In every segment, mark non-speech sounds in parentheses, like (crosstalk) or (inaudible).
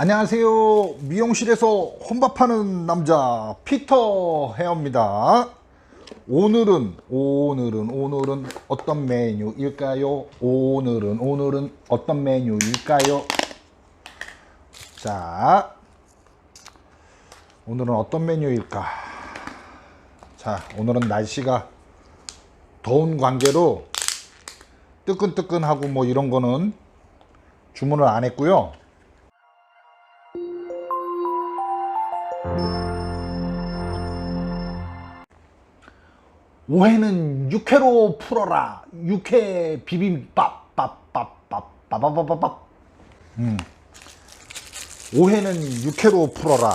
안녕하세요. 미용실에서 혼밥하는 남자 피터 헤어입니다. 오늘은 오늘은 오늘은 어떤 메뉴일까요? 오늘은 오늘은 어떤 메뉴일까요? 자, 오늘은 어떤 메뉴일까? 자, 오늘은 날씨가 더운 관계로 뜨끈뜨끈하고 뭐 이런 거는 주문을 안 했고요. 오해는 육회로 풀어라. 육회 비빔밥 밥 밥 밥 밥 밥 밥 밥. 음. 오해는 육회로 풀어라.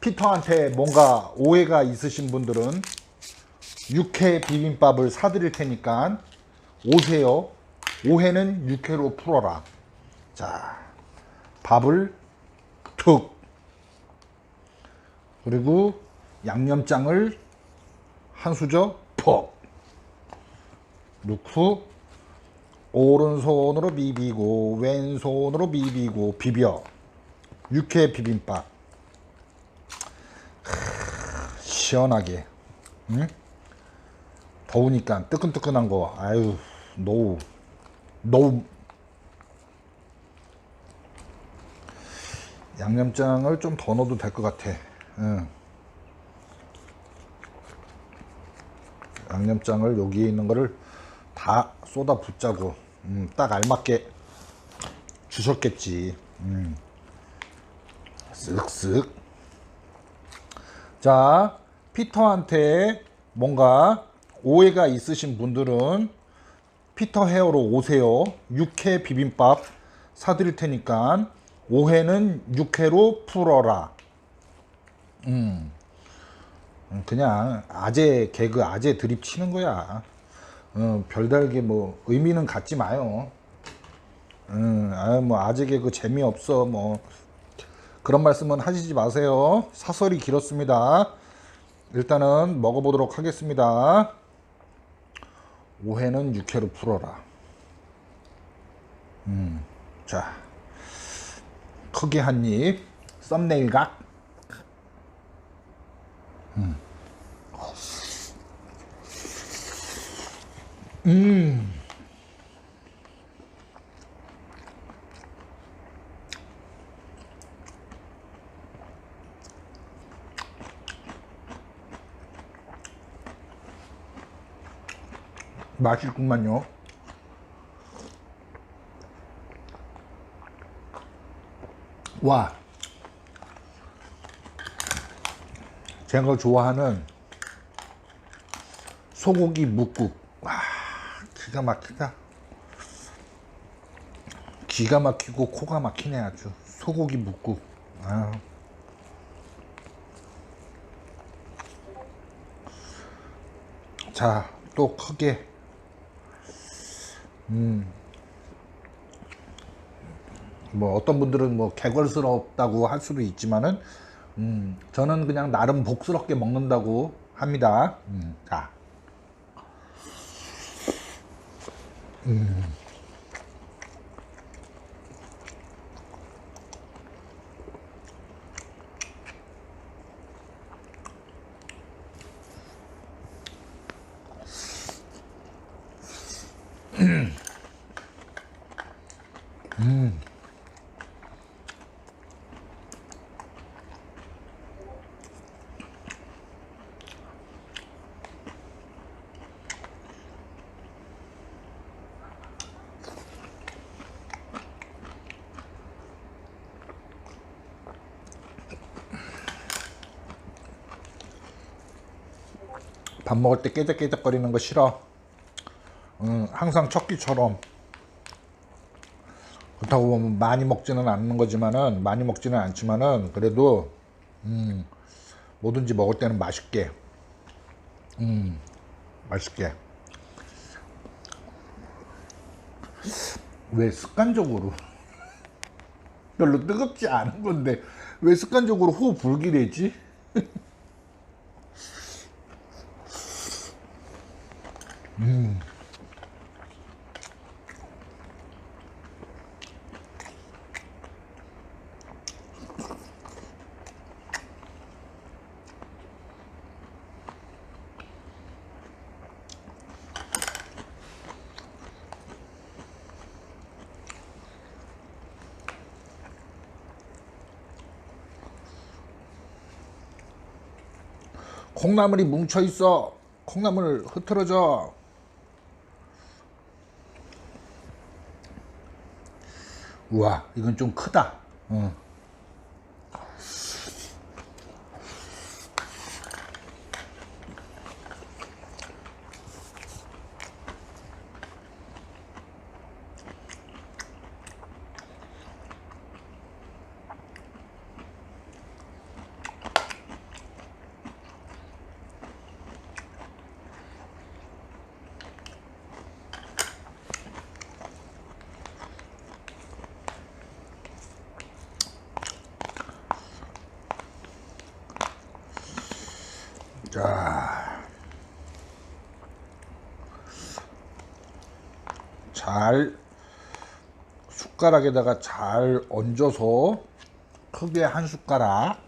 피터한테 뭔가 오해가 있으신 분들은 육회 비빔밥을 사드릴 테니까 오세요. 오해는 육회로 풀어라. 자, 밥을 툭. 그리고 양념장을 한 수저 퍽 넣고 오른손으로 비비고 왼손으로 비비고 비벼. 육회 비빔밥. 크, 시원하게. 응? 더우니까 뜨끈뜨끈한 거. 아유 노우. 노우. 양념장을 좀 더 넣어도 될 것 같아 응. 양념장을 여기에 있는 거를 다 쏟아 붓자고 음, 딱 알맞게 주셨겠지 음. 쓱쓱 자 피터한테 뭔가 오해가 있으신 분들은 피터 헤어로 오세요 육회 비빔밥 사드릴 테니까 오해는 육회로 풀어라 음. 음, 그냥 아재 개그 아재 드립 치는 거야. 어, 별다르게 뭐 의미는 갖지 마요. 음, 아, 뭐 아재 개그 재미없어 뭐 그런 말씀은 하시지 마세요. 사설이 길었습니다. 일단은 먹어보도록 하겠습니다. 오해는 육회로 풀어라. 음, 자 크게 한 입. 썸네일 각. 음. 맛있구만요. 와. 제가 좋아하는 소고기 묵국. 와, 기가 막히다. 기가 막히고 코가 막히네 아주. 소고기 묵국. 아. 자, 또 크게. 음. 뭐 어떤 분들은 뭐 개걸스럽다고 할 수도 있지만은 음, 저는 그냥 나름 복스럽게 먹는다고 합니다. 음, 자. 밥 먹을 때 깨작깨작거리는 거 싫어. 음, 항상 첫 끼처럼. 그렇다고 보면 많이 먹지는 않는 거지만은 많이 먹지는 않지만은 그래도 음, 뭐든지 먹을 때는 맛있게. 음, 맛있게. 왜 습관적으로 (laughs) 별로 뜨겁지 않은 건데 왜 습관적으로 호흡 불길해지? (laughs) 음. 콩나물이 뭉쳐 있어 콩나물 흐트러져 우와, 이건 좀 크다. 어. 자, 잘 숟가락에다가 잘 얹어서 크게 한 숟가락.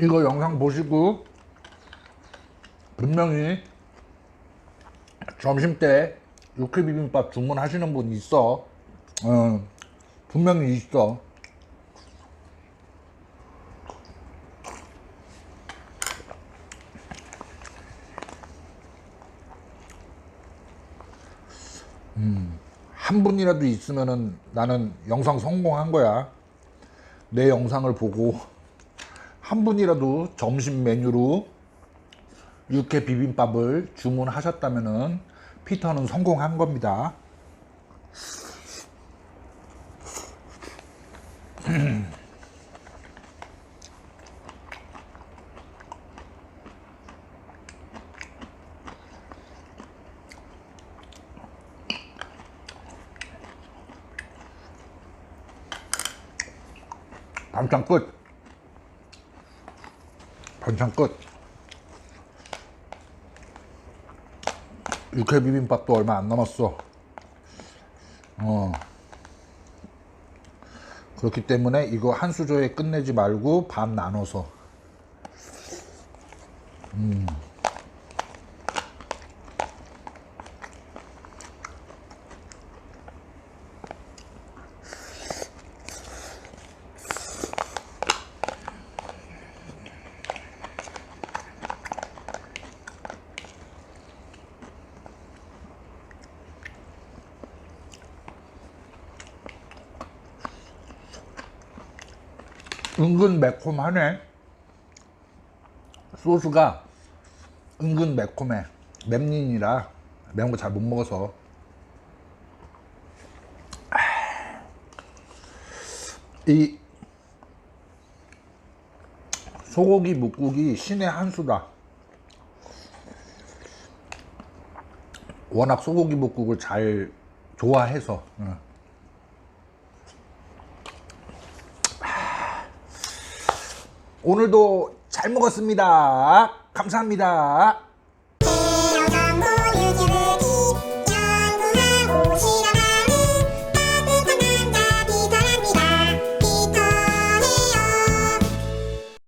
이거 영상 보시고 분명히 점심 때 육회 비빔밥 주문하시는 분 있어. 어, 분명히 있어. 음, 한 분이라도 있으면은 나는 영상 성공한 거야. 내 영상을 보고 한 분이라도 점심 메뉴로 육회 비빔밥을 주문하셨다면은 피터는 성공한 겁니다. (clears throat) 반찬 끝. 반찬 끝. 육회 비빔밥도 얼마 안 남았어. 어. 그렇기 때문에 이거 한 수저에 끝내지 말고 반 나눠서. 음. 은근 매콤하네. 소스가 은근 매콤해. 맵린이라 매운 거 잘 못 먹어서. 이 소고기 묵국이 신의 한 수다. 워낙 소고기 묵국을 잘 좋아해서. 오늘도 잘 먹었습니다. 감사합니다.